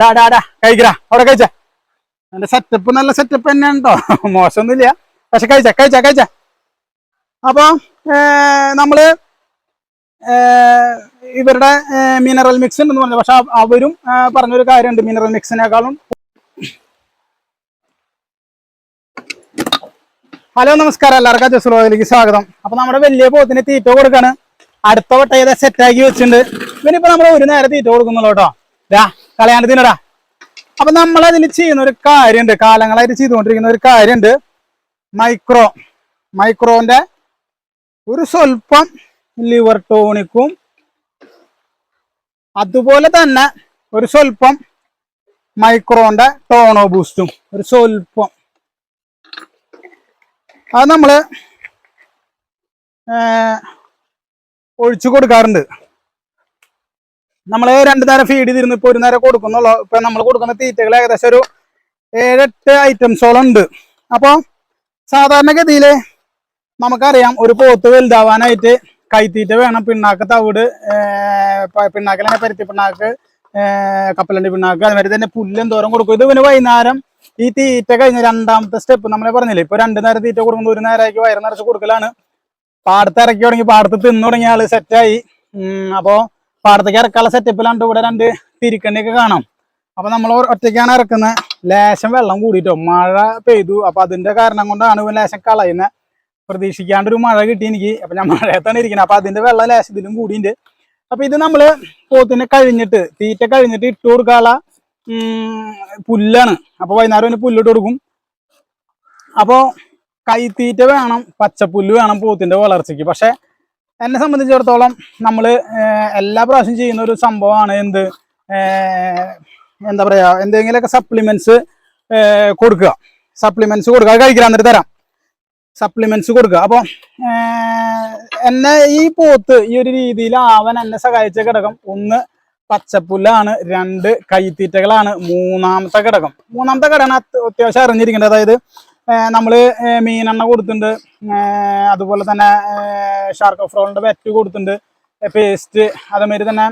കഴിക്കടാ അവിടെ കഴിച്ച. എന്റെ സെറ്റപ്പ് നല്ല സെറ്റപ്പ് തന്നെയാണ് കേട്ടോ മോശമൊന്നുമില്ല. പക്ഷെ കഴിച്ച കഴിച്ച കഴിച്ച. അപ്പൊ നമ്മൾ ഇവരുടെ മിനറൽ മിക്സ് ഉണ്ടെന്ന് പറഞ്ഞു. പക്ഷെ അവരും പറഞ്ഞൊരു കാര്യമുണ്ട് മിനറൽ മിക്സിനേക്കാളും ഹലോ നമസ്കാരം. എല്ലാവർക്കും ജസ്ലോയിലേക്ക് സ്വാഗതം. അപ്പൊ നമ്മുടെ വലിയ പോത്തിന് തീറ്റ കൊടുക്കാണ്. അടുത്ത വട്ടം ഏതാ സെറ്റാക്കി വെച്ചിട്ടുണ്ട്. ഇവനിപ്പോ നമ്മൾ ഒരു നേരം തീറ്റ കൊടുക്കുന്നുള്ളൂ കേട്ടോ. കളയാണ്ട് തിന്നടാ. അപ്പൊ നമ്മൾ അതിൽ ചെയ്യുന്ന ഒരു കാര്യമുണ്ട് കാലങ്ങളായിട്ട് ചെയ്തുകൊണ്ടിരിക്കുന്ന ഒരു കാര്യമുണ്ട് മൈക്രോ മൈക്രോന്റെ ഒരു സ്വല്പം ലിവർ ടോണിക്കും അതുപോലെ തന്നെ ഒരു സ്വല്പം മൈക്രോന്റെ ടോണോ ബൂസ്റ്റും. ഒരു സ്വല്പം. അത് നമ്മൾ ഒഴിച്ചു കൊടുക്കാറുണ്ട്. നമ്മൾ രണ്ടു നേരം ഫീഡ് ചെയ്തിരുന്നു ഇപ്പൊ ഒരു നേരം കൊടുക്കുന്നുള്ളൂ. ഇപ്പൊ നമ്മൾ കൊടുക്കുന്ന തീറ്റകൾ ഏകദേശം ഒരു ഏഴെട്ട് ഐറ്റംസോളം ഉണ്ട്. അപ്പൊ സാധാരണഗതിയിൽ നമുക്കറിയാം ഒരു പോത്ത് വലുതാവാനായിട്ട് കൈത്തീറ്റ വേണം. പിണ്ണാക്ക് തവിട് പിണ്ണാക്കിലെ പരുത്തി പിണ്ണാക്ക് കപ്പലണ്ടി പിണ്ണാക്ക് അതുമാതിരി തന്നെ പുല്ലും എന്തോരം കൊടുക്കും. ഇത് പിന്നെ വൈകുന്നേരം ഈ തീറ്റ കഴിഞ്ഞ രണ്ടാമത്തെ സ്റ്റെപ്പ് നമ്മളെ പറഞ്ഞില്ലേ ഇപ്പൊ രണ്ട് നേരം തീറ്റ കൊടുക്കുമ്പോൾ ഒരു നേരമാക്കി വയറ് നിറച്ച് കൊടുക്കലാണ്. പാടത്ത് ഇറക്കി തുടങ്ങി പാടത്ത് തിന്നു തുടങ്ങിയ ആൾ സെറ്റായി അപ്പോ പാടത്തേക്ക് ഇറക്കാനുള്ള സെറ്റപ്പിലാണ്ട് ഇവിടെ രണ്ട് തിരിക്കണ്ടിയൊക്കെ കാണാം. അപ്പൊ നമ്മൾ ഒറ്റയ്ക്കാണ് ഇറക്കുന്നത് ലേശം വെള്ളം കൂടിയിട്ടോ മഴ പെയ്തു. അപ്പൊ അതിന്റെ കാരണം കൊണ്ടാണ് ലേശം കളയുന്നത് പ്രതീക്ഷിക്കാണ്ട് ഒരു മഴ കിട്ടി എനിക്ക്. അപ്പൊ ഞാൻ മഴയത്താണ് ഇരിക്കുന്നത് അപ്പൊ അതിന്റെ വെള്ളം ലേശം ഇതിലും കൂടിയുണ്ട്. അപ്പൊ ഇത് നമ്മൾ പോത്തിനെ കഴിഞ്ഞിട്ട് തീറ്റ കഴിഞ്ഞിട്ട് ഇട്ട് കൊടുക്കാനുള്ള പുല്ലാണ്. അപ്പൊ വൈകുന്നേരം പുല്ല് പുല്ലിട്ട് കൊടുക്കും. അപ്പോ കൈത്തീറ്റ വേണം പച്ചപ്പുല്ല് വേണം പോത്തിന്റെ വളർച്ചയ്ക്ക്. പക്ഷെ എന്നെ സംബന്ധിച്ചിടത്തോളം നമ്മൾ എല്ലാ പ്രാവശ്യം ചെയ്യുന്ന ഒരു സംഭവമാണ് എന്ത്? എന്താ പറയുക എന്തെങ്കിലുമൊക്കെ സപ്ലിമെന്റ്സ് കൊടുക്കുക. സപ്ലിമെന്റ്സ് കൊടുക്കുക. കഴിക്കാൻ എന്നിട്ട് തരാം. സപ്ലിമെന്റ്സ് കൊടുക്കുക. അപ്പോൾ എന്നെ ഈ പോത്ത് ഈ ഒരു രീതിയിൽ ആവാൻ എന്നെ സഹായിച്ച ഘടകം ഒന്ന് പച്ചപ്പുല്ലാണ് രണ്ട് കൈത്തീറ്റകളാണ് മൂന്നാമത്തെ ഘടകം. മൂന്നാമത്തെ ഘടകം അത് അത്യാവശ്യം അറിഞ്ഞിരിക്കേണ്ടത്. അതായത് ഏർ മീനെണ്ണ കൊടുത്തിട്ടുണ്ട്. അതുപോലെ തന്നെ ഷാർക്ക് ഫ്രോളിന്റെ വെറ്റ് കൊടുത്തിട്ടുണ്ട്. പേസ്റ്റ് അതേമാതിരി തന്നെ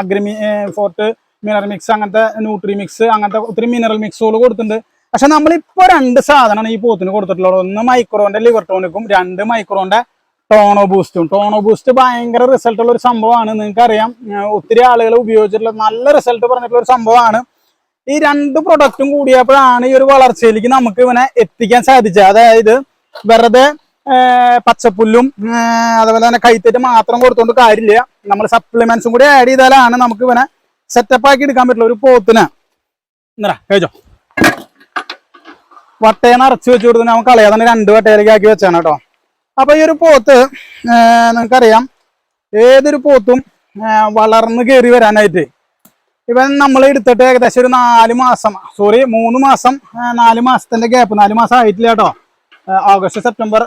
അഗ്രിമി ഫോർട്ട് മിനറൽ മിക്സ് അങ്ങനത്തെ ന്യൂട്രി മിക്സ് അങ്ങനത്തെ ഒത്തിരി മിനറൽ മിക്സുകൾ കൊടുത്തിട്ടുണ്ട്. പക്ഷെ നമ്മളിപ്പോൾ രണ്ട് സാധനമാണ് ഈ പോത്തിന് കൊടുത്തിട്ടുള്ളത്. ഒന്ന് മൈക്രോന്റെ ലിവർ ടോണിക്കും രണ്ട് മൈക്രോന്റെ ടോണോ ബൂസ്റ്റും ടോണോ ബൂസ്റ്റ് ഭയങ്കര റിസൾട്ടുള്ള ഒരു സംഭവമാണ്. നിങ്ങൾക്കറിയാം ഒത്തിരി ആളുകൾ ഉപയോഗിച്ചിട്ടുള്ള നല്ല റിസൾട്ട് പറഞ്ഞിട്ടുള്ള ഒരു സംഭവമാണ്. ഈ രണ്ട് പ്രൊഡക്റ്റും കൂടിയപ്പോഴാണ് ഈ ഒരു വളർച്ചയിലേക്ക് നമുക്ക് ഇവനെ എത്തിക്കാൻ സാധിച്ചത്. അതായത് വെറുതെ പച്ചപ്പുല്ലും അതുപോലെ തന്നെ കൈത്തേറ്റ് മാത്രം കൊടുത്തോണ്ട് കാര്യമില്ല. നമ്മൾ സപ്ലിമെന്റ്സും കൂടി ആഡ് ചെയ്താലാണ് നമുക്ക് ഇവനെ സെറ്റപ്പ് ആക്കി എടുക്കാൻ പറ്റുള്ള ഒരു പോത്തിന്. എന്നാ കഴിച്ചോ. വട്ടേന്ന് അറച്ചു വെച്ച് കൊടുത്ത് നമുക്ക് കളയാതെ തന്നെ രണ്ട് വട്ടയിലേക്ക് ആക്കി വെച്ചാണ് കേട്ടോ. അപ്പൊ ഈ ഒരു പോത്ത് നിങ്ങൾക്കറിയാം. ഏതൊരു പോത്തും വളർന്ന് കയറി വരാനായിട്ട് ഇവൻ നമ്മൾ എടുത്തിട്ട് ഏകദേശം ഒരു നാല് മാസം സോറി മൂന്ന് മാസം നാല് മാസത്തിന്റെ ഗ്യാപ്പ് നാല് മാസം ആയിട്ടില്ല കേട്ടോ. ഓഗസ്റ്റ് സെപ്റ്റംബർ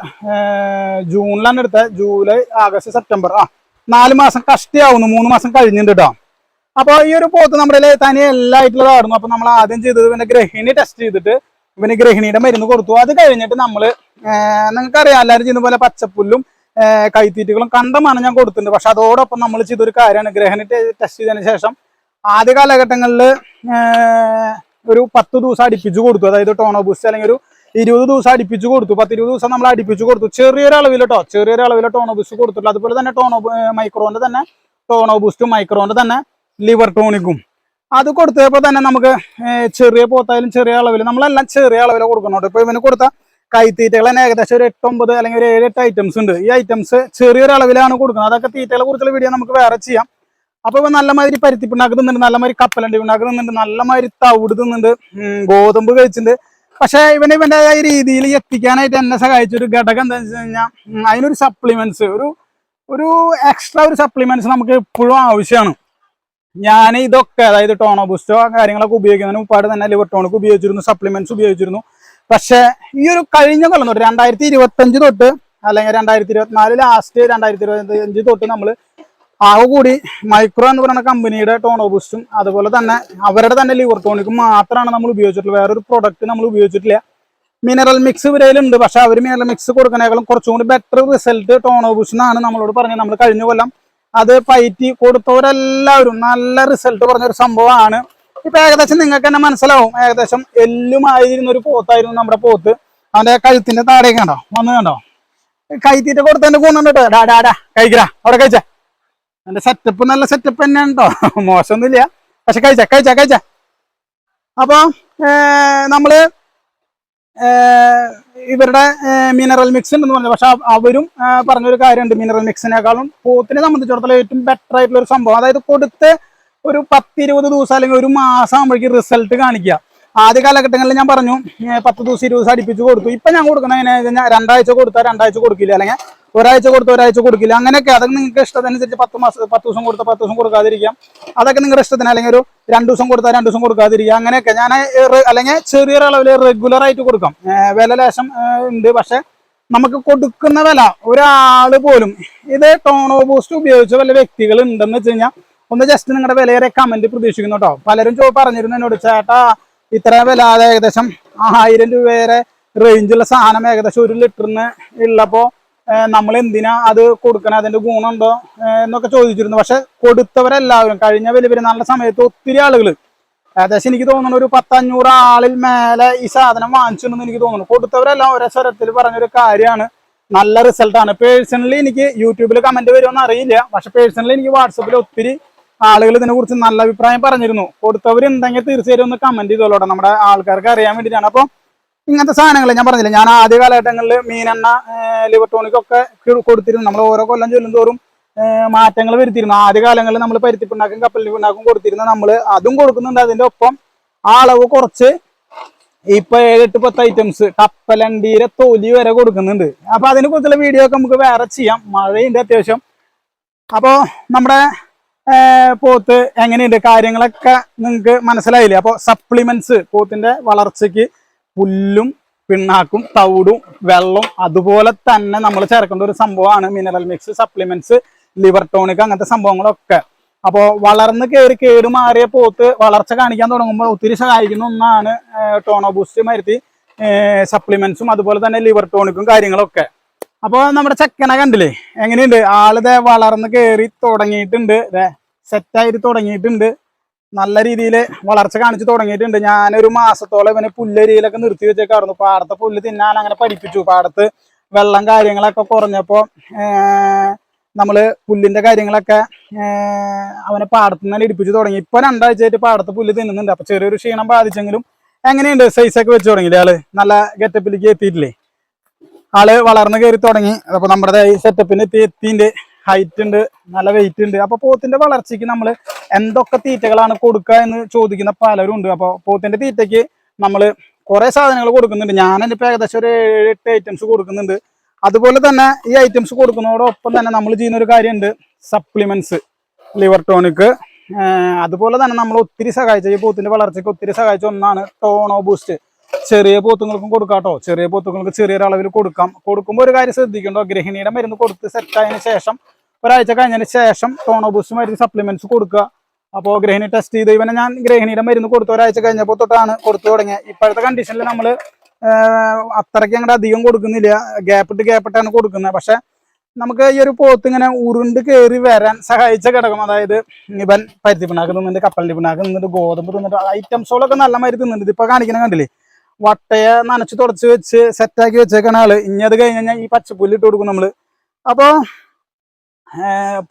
ജൂണിലാണ് എടുത്തത് ജൂലൈ ആഗസ്റ്റ് സെപ്റ്റംബർ ആ നാല് മാസം കഷ്ടിയാവുന്നു മൂന്ന് മാസം കഴിഞ്ഞിട്ടുണ്ട് കേട്ടോ. അപ്പോൾ ഈ ഒരു പോത്ത് നമ്മുടെ തനി എല്ലായിട്ടുള്ളതായിരുന്നു അപ്പോൾ നമ്മൾ ആദ്യം ചെയ്തത് ഇവന്റെ ഗ്രഹിണി ടെസ്റ്റ് ചെയ്തിട്ട് ഇവന് ഗ്രഹിണിയുടെ മരുന്ന് കൊടുത്തു. അത് കഴിഞ്ഞിട്ട് നമ്മൾ നിങ്ങൾക്കറിയാം എല്ലാവരും ചെയ്യുന്ന പോലെ പച്ചപ്പുല്ലും കൈത്തീറ്റുകളും കണ്ടമാണ് ഞാൻ കൊടുത്തിട്ടുണ്ട്. പക്ഷെ അതോടൊപ്പം നമ്മൾ ചെയ്തൊരു കാര്യമാണ് ഗ്രഹിണി ടെസ്റ്റ് ചെയ്തതിന് ശേഷം ആദ്യ കാലഘട്ടങ്ങളിൽ ഒരു പത്ത് ദിവസം അടിപ്പിച്ചു കൊടുത്തു. അതായത് ടോണോ ബൂസ്റ്റ് അല്ലെങ്കിൽ ഒരു ഇരുപത് ദിവസം അടിപ്പിച്ചു കൊടുത്തു. പത്ത് ഇരുപത് ദിവസം നമ്മൾ അടിപ്പിച്ചു കൊടുത്തു. ചെറിയൊരു അളവിൽ കേട്ടോ ചെറിയൊരു അളവിൽ ടോണോ ബൂസ്റ്റ് കൊടുത്തിട്ടുള്ളൂ അതുപോലെ തന്നെ ടോണോ മൈക്രോന്റെ തന്നെ ടോണോ ബൂസ്റ്റും മൈക്രോന്റെ തന്നെ ലിവർ ടോണിക്കും. അത് കൊടുത്തപ്പോൾ തന്നെ നമുക്ക് ചെറിയ പോത്തായാലും ചെറിയ അളവിൽ നമ്മളെല്ലാം ചെറിയ അളവിൽ കൊടുക്കുന്നുണ്ട്. ഇപ്പൊ ഇവന് കൊടുത്ത കൈത്തീറ്റകൾ തന്നെ ഏകദേശം ഒരു എട്ടൊമ്പത് അല്ലെങ്കിൽ ഒരു ഏഴ് എട്ട് ഐറ്റംസ് ഉണ്ട്. ഈ ഐറ്റംസ് ചെറിയൊരു അളവിലാണ് കൊടുക്കുന്നത്. അതൊക്കെ തീറ്റകളെ കുറിച്ചുള്ള വീഡിയോ നമുക്ക് വേറെ ചെയ്യാം. അപ്പൊ ഇവ നല്ല മാതിരി പരുത്തി പിണ്ണാക്ക് തിന്നുന്നുണ്ട് നല്ല കപ്പലണ്ടി പിണ്ണാക്ക് തിന്നുണ്ട് നല്ല തവിട് തിന്നുണ്ട് ഗോതമ്പ് കഴിച്ചിട്ടുണ്ട് പക്ഷെ ഇവന് ഇവന്റേതായ രീതിയിൽ എത്തിക്കാനായിട്ട് എന്നെ സഹായിച്ച ഒരു ഘടകം എന്താണെന്ന് വെച്ച് കഴിഞ്ഞാൽ അതിനൊരു സപ്ലിമെന്റ്സ് ഒരു ഒരു എക്സ്ട്രാ ഒരു സപ്ലിമെന്റ്സ് നമുക്ക് എപ്പോഴും ആവശ്യമാണ്. ഞാൻ ഇതൊക്കെ അതായത് ടോണോ ബൂസ്റ്റോ കാര്യങ്ങളൊക്കെ ഉപയോഗിക്കുന്നതിന് മുപ്പാട് തന്നെ ലിവർ ടോണിക്ക് ഉപയോഗിച്ചിരുന്നു സപ്ലിമെന്റ്സ് ഉപയോഗിച്ചിരുന്നു. പക്ഷെ ഈ ഒരു കഴിഞ്ഞ കൊല്ലം തൊട്ട് രണ്ടായിരത്തി ഇരുപത്തഞ്ച് തൊട്ട് അല്ലെങ്കിൽ രണ്ടായിരത്തി ഇരുപത്തിനാല് ലാസ്റ്റ് രണ്ടായിരത്തി ഇരുപത്തി അഞ്ച് തൊട്ട് നമ്മൾ ആകെ കൂടി മൈക്രോ എന്ന് പറയുന്ന കമ്പനിയുടെ ടോണോ ബൂസ്റ്റും അതുപോലെ തന്നെ അവരുടെ തന്നെ ലിവർ ടോണിക്കും മാത്രമാണ് നമ്മൾ ഉപയോഗിച്ചിട്ടുള്ളത്. വേറൊരു പ്രൊഡക്റ്റ് നമ്മൾ ഉപയോഗിച്ചിട്ടില്ല. മിനറൽ മിക്സ് ഇവരയിലുണ്ട് പക്ഷെ അവർ മിനറൽ മിക്സ് കൊടുക്കുന്നതിനേക്കാളും കുറച്ചും കൂടി ബെറ്റർ റിസൾട്ട് ടോണോ ബൂസ്റ്റ് എന്നാണ് നമ്മളോട് പറഞ്ഞത്. നമ്മൾ കഴിഞ്ഞ കൊല്ലം അത് പൈറ്റി കൊടുത്തവരെല്ലാവരും നല്ല റിസൾട്ട് പറഞ്ഞ ഒരു സംഭവമാണ്. ഇപ്പൊ ഏകദേശം നിങ്ങൾക്ക് തന്നെ മനസ്സിലാവും. ഏകദേശം എല്ലുമായിരുന്ന ഒരു പോത്തായിരുന്നു നമ്മുടെ പോത്ത്. അവന്റെ കഴുത്തിന്റെ താടേക്ക് കണ്ടോ? വന്ന് കണ്ടോ? കൈത്തീറ്റ കൊടുത്തതിന്റെ ഗുണം കേട്ടോ. ഡാ ഡാ ഡാ. കഴിക്കടാ അവിടെ കഴിച്ച. എന്റെ സെറ്റപ്പ് നല്ല സെറ്റപ്പ് തന്നെ ഉണ്ടോ മോശമൊന്നുമില്ല. പക്ഷെ കഴിച്ച കഴിച്ച കഴിച്ച. അപ്പൊ ഏർ നമ്മൾ ഇവരുടെ മിനറൽ മിക്സ് ഉണ്ടെന്ന് പറഞ്ഞു. പക്ഷെ അവ- അവരും പറഞ്ഞൊരു കാര്യമുണ്ട്. മിനറൽ മിക്സിനേക്കാളും പോത്തിനെ സംബന്ധിച്ചിടത്തോളം ഏറ്റവും ബെറ്റർ ആയിട്ടുള്ള ഒരു സംഭവം. അതായത് കൊടുത്ത് ഒരു പത്തിരുപത് ദിവസം അല്ലെങ്കിൽ ഒരു മാസം ആകുമ്പോഴേക്കും റിസൾട്ട് കാണിക്കുക. ആദ്യ കാലഘട്ടങ്ങളിൽ ഞാൻ പറഞ്ഞു പത്ത് ദിവസം ഇരുപത് ദിവസം അടുപ്പിച്ച് കൊടുത്തു. ഇപ്പൊ ഞാൻ കൊടുക്കണ കഴിഞ്ഞാൽ രണ്ടാഴ്ച കൊടുത്താൽ രണ്ടാഴ്ച കൊടുക്കില്ല. അല്ലെങ്കിൽ ഒരാഴ്ച കൊടുത്ത് ഒരാഴ്ച കൊടുക്കില്ല. അങ്ങനെയൊക്കെ അതൊക്കെ നിങ്ങൾക്ക് ഇഷ്ടത്തിനനുസരിച്ച് പത്ത് മാസം പത്ത് ദിവസം കൊടുത്ത പത്ത് ദിവസം കൊടുക്കാതിരിക്കാം. അതൊക്കെ നിങ്ങളുടെ ഇഷ്ടത്തിന് അല്ലെങ്കിൽ ഒരു രണ്ട് ദിവസം കൊടുത്താൽ രണ്ട് ദിവസം കൊടുക്കാതിരിക്കുക അങ്ങനെയൊക്കെ ഞാൻ അല്ലെങ്കിൽ ചെറിയ അളവിൽ റെഗുലർ ആയിട്ട് കൊടുക്കാം. വില ലേശം ഉണ്ട്. പക്ഷേ നമുക്ക് കൊടുക്കുന്ന വില ഒരാൾ പോലും ഇത് ടോണോ ബൂസ്റ്റ് ഉപയോഗിച്ച വല്ല വ്യക്തികൾ ഉണ്ടെന്ന് വെച്ച് കഴിഞ്ഞാൽ ഒന്ന് ജസ്റ്റ് നിങ്ങളുടെ വിലയേറെ കമന്റ് പ്രതീക്ഷിക്കുന്നു കേട്ടോ. പലരും പറഞ്ഞിരുന്നു എന്നോട് ചേട്ടാ ഇത്ര വില ഏകദേശം ആയിരം രൂപ വരെ റേഞ്ചുള്ള സാധനം ഏകദേശം ഒരു ലിറ്ററിന് ഉള്ളപ്പോ നമ്മൾ എന്തിനാ അത് കൊടുക്കണം? അതിന്റെ ഗുണമുണ്ടോ എന്നൊക്കെ ചോദിച്ചിരുന്നു. പക്ഷെ കൊടുത്തവരെല്ലാവരും കഴിഞ്ഞ വലിയ പെരുന്നാളിന്റെ സമയത്ത് ഒത്തിരി ആളുകൾ ഏകദേശം എനിക്ക് തോന്നുന്നു ഒരു പത്തഞ്ഞൂറ് ആളിൽ മേലെ ഈ സാധനം വാങ്ങിച്ചിട്ടുണ്ടെന്ന് എനിക്ക് തോന്നുന്നു. കൊടുത്തവരെല്ലാം ഒരേ സ്വരത്തിൽ പറഞ്ഞൊരു കാര്യമാണ്. നല്ല റിസൾട്ടാണ് പേഴ്സണലി എനിക്ക് യൂട്യൂബിൽ കമന്റ് വരുമെന്ന് അറിയില്ല. പക്ഷെ പേഴ്സണലി എനിക്ക് വാട്സപ്പിൽ ഒത്തിരി ആളുകൾ ഇതിനെ കുറിച്ച് നല്ല അഭിപ്രായം പറഞ്ഞിരുന്നു. കൊടുത്തവരുണ്ടെങ്കിൽ തീർച്ചയായും ഒന്ന് കമന്റ് ചെയ്തോളൂട്ടോ. നമ്മുടെ ആൾക്കാർക്ക് അറിയാൻ വേണ്ടിയിട്ടാണ്. അപ്പോൾ ഇങ്ങനത്തെ സാധനങ്ങൾ ഞാൻ പറഞ്ഞില്ല ഞാൻ ആദ്യ കാലഘട്ടങ്ങളിൽ മീനെണ്ണ ലിവർ ടോണിക് ഒക്കെ കൊടുത്തിരുന്നു. നമ്മൾ ഓരോ കൊല്ലം ചൊല്ലും തോറും മാറ്റങ്ങൾ വരുത്തിയിരുന്നു. ആദ്യ കാലങ്ങളിൽ നമ്മൾ പരുത്തിപ്പിണ്ണാക്കും കപ്പലിൽ പിണ്ണാക്കും കൊടുത്തിരുന്നു നമ്മൾ അതും കൊടുക്കുന്നുണ്ട്. അതിന്റെ ഒപ്പം ആ അളവ് കുറച്ച് ഇപ്പൊ ഏഴെട്ട് പത്ത് ഐറ്റംസ് കപ്പലണ്ടീരെ തൊലി വരെ കൊടുക്കുന്നുണ്ട്. അപ്പൊ അതിനെ കുറിച്ചുള്ള വീഡിയോ ഒക്കെ നമുക്ക് വേറെ ചെയ്യാം. മഴയുണ്ട് അത്യാവശ്യം. അപ്പോ നമ്മുടെ പോത്ത് എങ്ങനെയുണ്ട്? കാര്യങ്ങളൊക്കെ നിങ്ങൾക്ക് മനസ്സിലായില്ലേ? അപ്പോൾ സപ്ലിമെന്റ്സ് പോത്തിന്റെ വളർച്ചയ്ക്ക് പുല്ലും പിണ്ണാക്കും തവിടും വെള്ളവും അതുപോലെ തന്നെ നമ്മൾ ചേർക്കേണ്ട ഒരു സംഭവമാണ് mineral mix supplements liver tonic അങ്ങനത്തെ സംഭവങ്ങളൊക്കെ. അപ്പോൾ വളർന്ന് കയറി കേട് മാറിയ പോത്ത് വളർച്ച കാണിക്കാൻ തുടങ്ങുമ്പോൾ ഒത്തിരി സഹായിക്കുന്ന ഒന്നാണ് ടോണോ ബൂസ്റ്റ് മരുത്തി സപ്ലിമെന്റ്സും അതുപോലെ തന്നെ ലിവർ ടോണിക്കും കാര്യങ്ങളൊക്കെ. അപ്പോൾ നമ്മുടെ ചെക്കനെ കണ്ടില്ലേ? എങ്ങനെയുണ്ട്? ആളിത് വളർന്ന് കയറി തുടങ്ങിയിട്ടുണ്ട്. സെറ്റായിട്ട് തുടങ്ങിയിട്ടുണ്ട്. നല്ല രീതിയിൽ വളർച്ച കാണിച്ച് തുടങ്ങിയിട്ടുണ്ട്. ഞാനൊരു മാസത്തോളം ഇവനെ പുല്ലരിയിലൊക്കെ നിർത്തി വെച്ചേക്കായിരുന്നു. പാടത്തെ പുല്ല് തിന്നാൻ അങ്ങനെ പഠിപ്പിച്ചു. പാടത്ത് വെള്ളം കാര്യങ്ങളൊക്കെ കുറഞ്ഞപ്പോൾ നമ്മൾ പുല്ലിന്റെ കാര്യങ്ങളൊക്കെ അവനെ പാടത്ത് നിന്ന് ഇടിപ്പിച്ച് തുടങ്ങി. ഇപ്പൊ രണ്ടാഴ്ചയായിട്ട് പാടത്ത് പുല്ല് തിന്നുന്നുണ്ട്. അപ്പൊ ചെറിയൊരു ക്ഷീണം ബാധിച്ചെങ്കിലും എങ്ങനെയുണ്ട്? സൈസൊക്കെ വെച്ച് തുടങ്ങിയില്ലേ ആൾ? നല്ല ഗെറ്റപ്പിലേക്ക് എത്തിയിട്ടില്ലേ? ആൾ വളർന്നു കയറി തുടങ്ങി. അപ്പൊ നമ്മുടെ ഈ സെറ്റപ്പിന് എത്തിണ്ട് ഹൈറ്റ് ഉണ്ട് നല്ല വെയിറ്റ് ഉണ്ട്. അപ്പൊ പോത്തിന്റെ വളർച്ചയ്ക്ക് നമ്മൾ എന്തൊക്കെ തീറ്റകളാണ് കൊടുക്കുക എന്ന് ചോദിക്കുന്ന പലരും ഉണ്ട്. അപ്പൊ പോത്തിന്റെ തീറ്റയ്ക്ക് നമ്മൾ കുറെ സാധനങ്ങൾ കൊടുക്കുന്നുണ്ട്. ഞാൻ ഇപ്പൊ ഏകദേശം ഒരു ഏഴ് എട്ട് ഐറ്റംസ് കൊടുക്കുന്നുണ്ട്. അതുപോലെ തന്നെ ഈ ഐറ്റംസ് കൊടുക്കുന്നതോടൊപ്പം തന്നെ നമ്മൾ ചെയ്യുന്ന ഒരു കാര്യമുണ്ട്. സപ്ലിമെന്റ്സ് ലിവർ ടോണിക്ക് അതുപോലെ തന്നെ നമ്മൾ ഒത്തിരി സഹായിച്ച ഈ പോത്തിന്റെ വളർച്ചയ്ക്ക് ഒത്തിരി സഹായിച്ച ഒന്നാണ് ടോണോ ബൂസ്റ്റ് ചെറിയ പോത്തുങ്ങൾക്കും കൊടുക്കാം കേട്ടോ ചെറിയ പോത്തുങ്ങൾക്ക് ചെറിയൊരു അളവിൽ കൊടുക്കാം. കൊടുക്കുമ്പോൾ ഒരു കാര്യം ശ്രദ്ധിക്കണ്ടോ? ഗൃഹിണിയുടെ മരുന്ന് കൊടുത്ത് സെറ്റ് ആയതിനു ശേഷം ഒരാഴ്ച കഴിഞ്ഞതിന് ശേഷം ടോണോ ബൂസ്റ്റ് മരുന്ന് സപ്ലിമെന്റ്സ് കൊടുക്കുക. അപ്പോൾ ഗ്രഹിണി ടെസ്റ്റ് ചെയ്ത് ഇവനെ ഞാൻ ഗ്രഹിണിയുടെ മരുന്ന് കൊടുത്ത്. ഒരാഴ്ച കഴിഞ്ഞപ്പോൾ തൊട്ടാണ് കൊടുത്തു തുടങ്ങിയത് ഇപ്പോഴത്തെ കണ്ടീഷനിൽ നമ്മൾ അത്രയ്ക്ക് അങ്ങോട്ട് അധികം കൊടുക്കുന്നില്ല. ഗ്യാപ്പ് ഇട്ട് ഗ്യാപ്പ് ഇട്ടാണ് കൊടുക്കുന്നത്. പക്ഷെ നമുക്ക് ഈ ഒരു പോത്ത് ഇങ്ങനെ ഉരുണ്ട് കയറി വരാൻ സഹായിച്ച ഘടകം അതായത് ഇവൻ പരുത്തി പിണ്ണാക്ക് തിന്നുന്നുണ്ട് കപ്പലിന്റെ പിണ്ണാക്ക് തിന്നുന്നുണ്ട് ഗോതമ്പ് തിന്നിട്ട് ഐറ്റംസുകളൊക്കെ നല്ല മാതിരി തിന്നുന്നുണ്ട് ഇപ്പൊ കാണിക്കുന്ന കണ്ടില്ലേ? വട്ടയെ നനച്ച് തുടച്ച് വെച്ച് സെറ്റാക്കി വെച്ചേക്കണ ആൾ. ഇനി അത് കഴിഞ്ഞ് കഴിഞ്ഞാൽ ഈ പച്ചപ്പുല്ല് ഇട്ട് കൊടുക്കും നമ്മൾ. അപ്പോ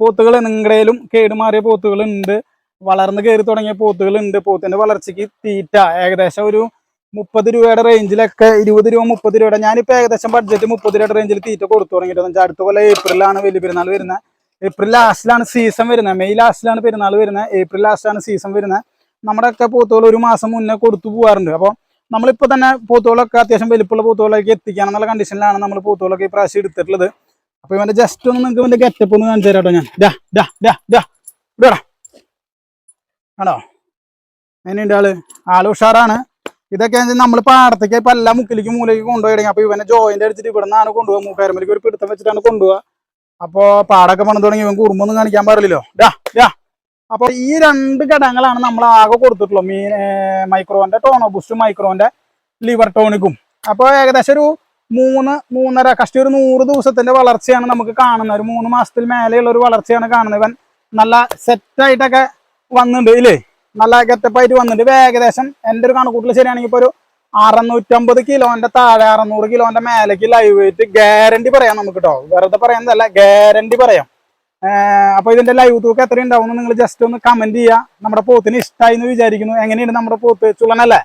പോത്തുകൾ നിങ്ങളുടെയിലും കേടുമാറിയ പോത്തുകൾ ഉണ്ട് വളർന്ന് കയറി തുടങ്ങിയ പോത്തുകൾ ഉണ്ട് പോത്തിന്റെ വളർച്ചയ്ക്ക് തീറ്റ ഏകദേശം ഒരു മുപ്പത് രൂപയുടെ റേഞ്ചിലൊക്കെ ഇരുപത് രൂപ മുപ്പത് രൂപയുടെ. ഞാനിപ്പോ ഏകദേശം ബഡ്ജറ്റ് മുപ്പത് രൂപയുടെ റേഞ്ചിൽ തീറ്റ കൊടുത്തു തുടങ്ങിയിട്ട് വെച്ചാൽ അടുത്ത കൊല്ലം ഏപ്രിലാണ് വലിയ പെരുന്നാൾ വരുന്നത്. ഏപ്രിൽ ലാസ്റ്റിലാണ് സീസൺ വരുന്നത്. മെയ് ലാസ്റ്റിലാണ് പെരുന്നാൾ വരുന്നത്. ഏപ്രിൽ ലാസ്റ്റിലാണ് സീസൺ വരുന്നത്. നമ്മുടെ ഒക്കെ പോത്തുകൾ ഒരു മാസം മുന്നേ കൊടുത്തു പോകാറുണ്ട് അപ്പോൾ നമ്മളിപ്പോൾ തന്നെ പോത്തുകളൊക്കെ അത്യാവശ്യം വലിപ്പമുള്ള പോത്തുകളൊക്കെ എത്തിക്കാനെന്നുള്ള കണ്ടീഷനിലാണ് നമ്മൾ പോത്തുകളൊക്കെ ഈ പ്രാവശ്യം എടുത്തിട്ടുള്ളത്. അപ്പോൾ ഇവന്റെ ജസ്റ്റ് ഒന്ന് നിങ്ങൾക്ക് ഇവന്റെ ഗെറ്റപ്പ് ഒന്ന് കാണിച്ചു തരാം കേട്ടോ ഞാൻ ഡാ ഡാ ഡാ ഡാ ഇടാ ആണോ? അതിനുണ്ട് ആൾ? ആൾ ഉഷാറാണ്. ഇതൊക്കെ നമ്മൾ പാടത്തേക്ക് ഇപ്പം എല്ലാ മുക്കിലേക്ക് മൂലയ്ക്ക് കൊണ്ടുപോയി അപ്പോൾ ഇവനെ ജോയിന്റ് അടിച്ചിട്ട് ഇവിടെ നിന്നാണ് കൊണ്ടുപോകുക മൂക്കാരമ്പലേക്ക് ഒരു പിടുത്തം വെച്ചിട്ടാണ് കൊണ്ടുപോകുക അപ്പോൾ പാടൊക്കെ പണിത് തുടങ്ങി. ഇവൻ കുറുമ്പൊന്നും കാണിക്കാൻ പാടില്ലല്ലോ. ഡാ ഡാ അപ്പൊ ഈ രണ്ട് ഘടകങ്ങളാണ് നമ്മൾ ആകെ കൊടുത്തിട്ടുള്ളത്. മീൻ മൈക്രോന്റെ ടോണോ ബൂസ്റ്റ് മൈക്രോന്റെ ലിവർ ടോണിക്കും അപ്പോൾ ഏകദേശം ഒരു മൂന്ന് മൂന്നര കഷ്ടി ഒരു നൂറ് ദിവസത്തിന്റെ വളർച്ചയാണ് നമുക്ക് കാണുന്നത്. ഒരു മൂന്ന് മാസത്തിൽ മേലെയുള്ള ഒരു വളർച്ചയാണ് കാണുന്നത്. ഇവൻ നല്ല സെറ്റായിട്ടൊക്കെ വന്നിട്ടുണ്ട് ഇല്ലേ? നല്ല ഗെറ്റപ്പായിട്ട് വന്നിട്ട് ഇപ്പൊ ഏകദേശം എന്റെ ഒരു കണക്കൂട്ടിൽ ശരിയാണെങ്കിൽ ഇപ്പൊ ഒരു അറുന്നൂറ്റമ്പത് കിലോന്റെ താഴെ അറുന്നൂറ് കിലോന്റെ മേലേക്ക് ലൈവ് വെയിറ്റ് ഗ്യാരണ്ടി പറയാം നമുക്ക് കേട്ടോ. വെറുതെ പറയാന്നല്ല ഗ്യാരണ്ടി പറയാം. ഏർ അപ്പൊ ഇതിന്റെ ലൈവ് തൂക്കം എത്ര ഉണ്ടാവും നിങ്ങൾ ജസ്റ്റ് ഒന്ന് കമന്റ് ചെയ്യുക നമ്മുടെ പോത്തിന് ഇഷ്ടമായി എന്ന് വിചാരിക്കുന്നു. എങ്ങനെയുണ്ട് നമ്മുടെ പോത്ത് ചുള്ളനല്ലേ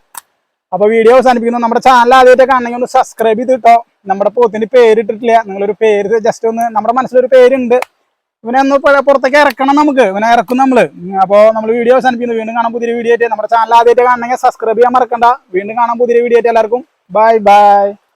അപ്പൊ വീഡിയോ അവസാനിപ്പിക്കുന്നു. നമ്മുടെ ചാനൽ ആദ്യമായിട്ട് കാണണമെങ്കിൽ ഒന്ന് സബ്സ്ക്രൈബ് ചെയ്ത് കേട്ടോ നമ്മുടെ പോത്തിന്റെ പേര് ഇട്ടിട്ടില്ല. നിങ്ങളൊരു പേര് ജസ്റ്റ് ഒന്ന് നമ്മുടെ മനസ്സിലൊരു പേരുണ്ട്. ഇവനെ ഒന്ന് പുറ- പുറത്തേക്ക് ഇറക്കണം നമുക്ക്. ഇവനെ ഇറക്കും നമ്മൾ. അപ്പോൾ നമ്മൾ വീഡിയോ അവസാനിപ്പിക്കുന്നു. വീണ്ടും കാണാൻ പുതിയ വീഡിയോ ആയിട്ട്. നമ്മുടെ ചാനൽ ആദ്യമായിട്ട് കാണണമെങ്കിൽ സബ്സ്ക്രൈബ് ചെയ്യാൻ മറക്കണ്ട. വീണ്ടും കാണാൻ പുതിയ വീഡിയോ ആയിട്ട്. എല്ലാവർക്കും ബൈ ബൈ